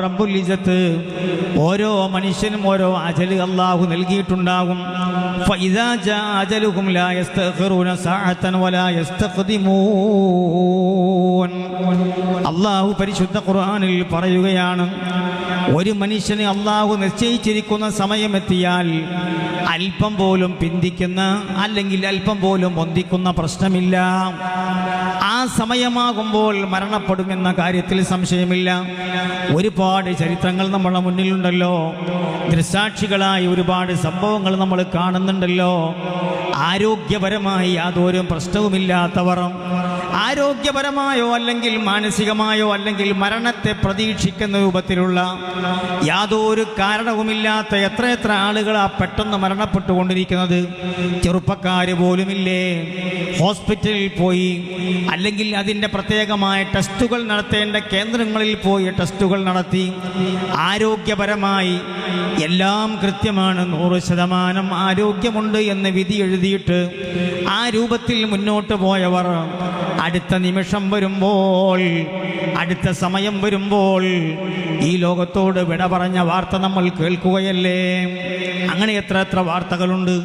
റബ്ബുലിജത്ത് ഓരോ മനുഷ്യനും ഓരോ അജൽ അള്ളാഹു നൽകിയിട്ടുണ്ടാകും. അള്ളാഹു പരിശുദ്ധ ഖുർആനിൽ പറയുകയാണ് ഒരു മനുഷ്യന് അള്ളാഹു നിശ്ചയിച്ചിരിക്കുന്ന സമയമെത്തിയാൽ അല്പം പോലും പിന്തിക്കുന്ന അല്ലെങ്കിൽ അല്പം പോലും പൊന്തിക്കുന്ന പ്രശ്നമില്ല. സമയമാകുമ്പോൾ മരണപ്പെടുമെന്ന കാര്യത്തിൽ സംശയമില്ല. ഒരുപാട് ചരിത്രങ്ങൾ നമ്മളെ മുന്നിലുണ്ടല്ലോ. ദൃസാക്ഷികളായി ഒരുപാട് സംഭവങ്ങൾ നമ്മൾ കാണുന്നുണ്ടല്ലോ. ആരോഗ്യപരമായി യാതൊരു പ്രശ്നവുമില്ലാത്തവർ ആരോഗ്യപരമായോ അല്ലെങ്കിൽ മാനസികമായോ അല്ലെങ്കിൽ മരണത്തെ പ്രതീക്ഷിക്കുന്ന രൂപത്തിലുള്ള യാതൊരു കാരണവുമില്ലാത്ത എത്ര എത്ര ആളുകളാ പെട്ടെന്ന് മരണപ്പെട്ടുകൊണ്ടിരിക്കുന്നത്. ചെറുപ്പക്കാർ പോലുമില്ലേ? ഹോസ്പിറ്റലിൽ പോയി അല്ലെങ്കിൽ അതിന്റെ പ്രത്യേകമായ ടെസ്റ്റുകൾ നടത്തേണ്ട കേന്ദ്രങ്ങളിൽ പോയി ടെസ്റ്റുകൾ നടത്തി ആരോഗ്യപരമായി എല്ലാം കൃത്യമാണ്. നൂറ് ശതമാനം ആരോഗ്യമുണ്ട് എന്ന് വിധി എഴുതിയിട്ട് ആ രൂപത്തിൽ മുന്നോട്ട് പോയവർ അടുത്ത നിമിഷം വരുമ്പോൾ അടുത്ത സമയം വരുമ്പോൾ ഈ ലോകത്തോട് വിട പറഞ്ഞ വാർത്ത നമ്മൾ കേൾക്കുകയല്ലേ? അങ്ങനെ എത്ര എത്ര വാർത്തകളുണ്ട്.